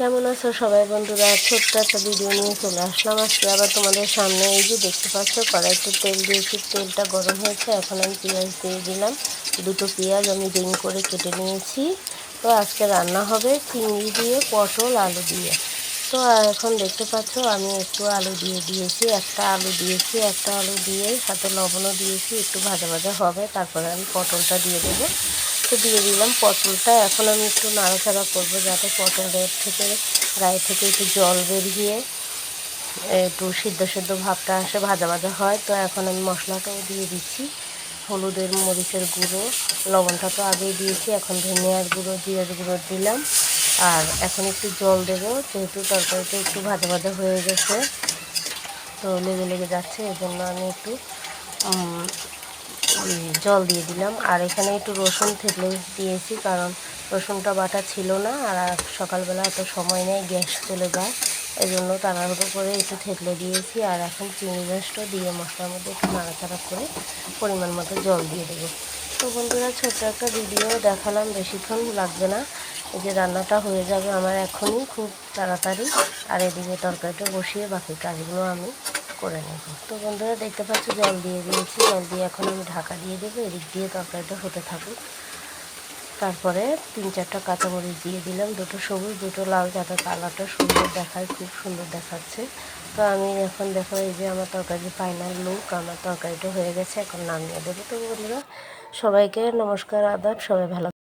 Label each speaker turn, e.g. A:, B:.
A: কেমন আছো সবাই বন্ধুরা? ছোট্ট একটা ভিডিও নিয়ে চলে আসলাম আজকে। আবার তোমাদের সামনে এই যে দেখতে পাচ্ছ, কড়াইতে তেল দিয়েছি। তেলটা গরম হয়েছে, এখন আমি পেঁয়াজ দিয়ে দিলাম। দুটো পেঁয়াজ আমি রিং করে কেটে নিয়েছি। তো আজকে রান্না হবে চিংড়ি দিয়ে, পটল, আলু দিয়ে। তো এখন দেখতে পাচ্ছ, আমি একটু আলু দিয়ে দিয়েছি, একটা আলু দিয়েছি, একটা আলু দিয়ে, সাথে লবণও দিয়েছি, একটু ভাজা ভাজা হবে, তারপরে আমি পটলটা দিয়ে দেবো। দিয়ে দিলাম পটলটা। এখন আমি একটু নাড়াচাড়া করব যাতে পটলের থেকে, গায়ে থেকে একটু জল বেরিয়ে একটু সিদ্ধ সিদ্ধ ভাবটা আসে, ভাজা ভাজা হয়। তো এখন আমি মশলাটাও দিয়ে দিচ্ছি। হলুদের মরিচের গুঁড়ো, লবণটা তো আগেই দিয়েছি, এখন ধনিয়ার গুঁড়ো, জিরের গুঁড়ো দিলাম। আর এখন একটু জল দেবো, যেহেতু তরকারিটা একটু ভাজা ভাজা হয়ে গেছে। তো লেগে লেগে যাচ্ছে এই জন্য আমি একটু জল দিয়ে দিলাম। আর এখানে একটু রসুন থেতলে দিয়েছি, কারণ রসুনটা বাটা ছিল না, আর সকালবেলা এত সময় নেই, গ্যাস চলে যায়। এই জন্য তাড়াহুড়ো করে একটু থেতলে দিয়েছি, আর এখন চিনি মাছটা দিয়ে মশলার মধ্যে একটু নাড়াচাড়া করে পরিমাণ মতো জল দিয়ে দেবো। তো বন্ধুরা, ছোট্ট একটা ভিডিও দেখালাম, বেশিক্ষণ লাগবে না। এই যে রান্নাটা হয়ে যাবে আমার এখনই, খুব তাড়াতাড়ি। আর এদিকে তরকারিটা বসিয়ে বাকি কাজগুলো আমি করে নেব। তো বন্ধুরা দেখতে পাচ্ছ জল দিয়ে দিয়েছি। জল দিয়ে এখন আমি ঢাকা দিয়ে দেবো। এদিক দিয়ে তরকারিটা হতে থাকুক। তারপরে তিন চারটা কাঁচামরিচ দিয়ে দিলাম। দুটো সবুজ, দুটো লাল যাতে কালারটা সুন্দর দেখায়, খুব সুন্দর দেখাচ্ছে। তো আমি এখন দেখো এই যে আমার তরকারি ফাইনাল লুক আমার তরকারিটা হয়ে গেছে, এখন নামিয়ে দেবো। তো বন্ধুরা সবাইকে নমস্কার, আদাব, সবাই ভালো